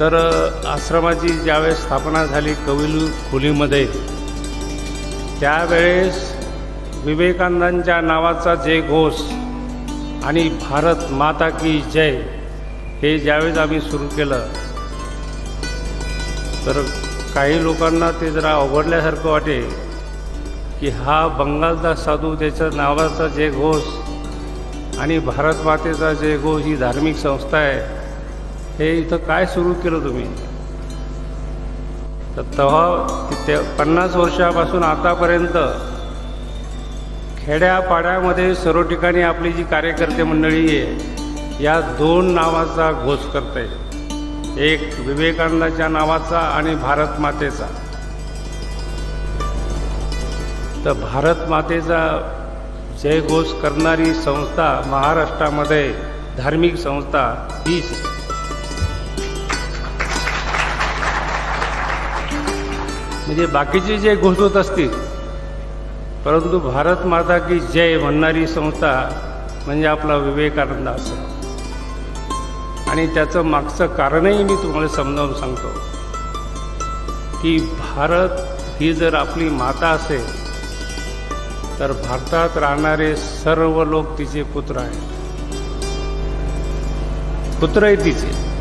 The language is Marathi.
तर आश्रमाची ज्यावेळेस स्थापना झाली कविलू खोलीमध्ये त्यावेळेस विवेकानंदांच्या नावाचा जय घोष आणि भारत माता की जय हे ज्यावेळेस आम्ही सुरू केलं तर काही लोकांना ते जरा अवघडल्यासारखं वाटे की हा बंगालचा साधू त्याच्या नावाचा जय घोष आणि भारत मातेचा जय घोष ही धार्मिक संस्था आहे हे इथं काय सुरू केलं तुम्ही? तर तेव्हा ते पन्नास वर्षापासून आतापर्यंत खेड्यापाड्यामध्ये सर्व ठिकाणी आपली जी कार्यकर्ते मंडळी आहे या दोन नावाचा घोष करते. एक विवेकानंदाच्या नावाचा आणि भारत मातेचा. तर भारत मातेचा जय घोष करणारी संस्था महाराष्ट्रामध्ये धार्मिक संस्था हीच म्हणजे बाकीचे जे घोष असतील परंतु भारत माता की जय म्हणणारी संस्था म्हणजे आपला विवेकानंद असं. आणि त्याचं मागचं कारणही मी तुम्हाला समजावून सांगतो की भारत ही जर आपली माता असेल तर भारतात राहणारे सर्व लोक तिचे पुत्र आहेत. पुत्रही तिचे.